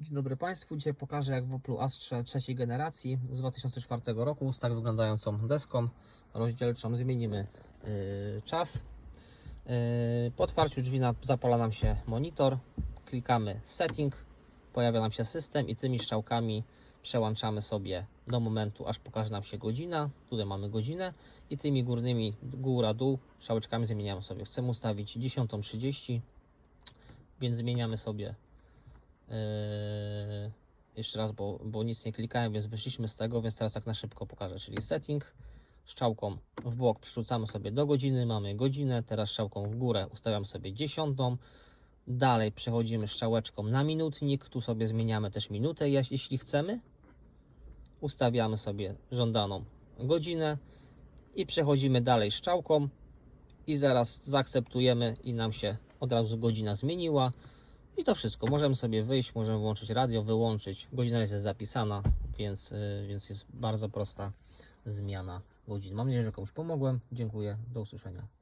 Dzień dobry Państwu. Dzisiaj pokażę jak w Oplu Astrze trzeciej generacji z 2004 roku z tak wyglądającą deską rozdzielczą zmienimy yy, czas. Yy, po otwarciu drzwi na, zapala nam się monitor. Klikamy setting, pojawia nam się system i tymi strzałkami przełączamy sobie do momentu aż pokaże nam się godzina. Tutaj mamy godzinę i tymi górnymi góra dół strzałeczkami zmieniamy sobie. Chcemy ustawić 10.30 więc zmieniamy sobie Yy, jeszcze raz, bo, bo nic nie klikałem, więc wyszliśmy z tego, więc teraz tak na szybko pokażę, czyli setting, strzałką w bok przerzucamy sobie do godziny, mamy godzinę, teraz strzałką w górę ustawiam sobie dziesiątą, dalej przechodzimy strzałeczką na minutnik, tu sobie zmieniamy też minutę, jeś- jeśli chcemy, ustawiamy sobie żądaną godzinę i przechodzimy dalej strzałką. I zaraz zaakceptujemy i nam się od razu godzina zmieniła. I to wszystko. Możemy sobie wyjść, możemy włączyć radio, wyłączyć. Godzina jest zapisana, więc, y, więc jest bardzo prosta zmiana godzin. Mam nadzieję, że komuś pomogłem. Dziękuję. Do usłyszenia.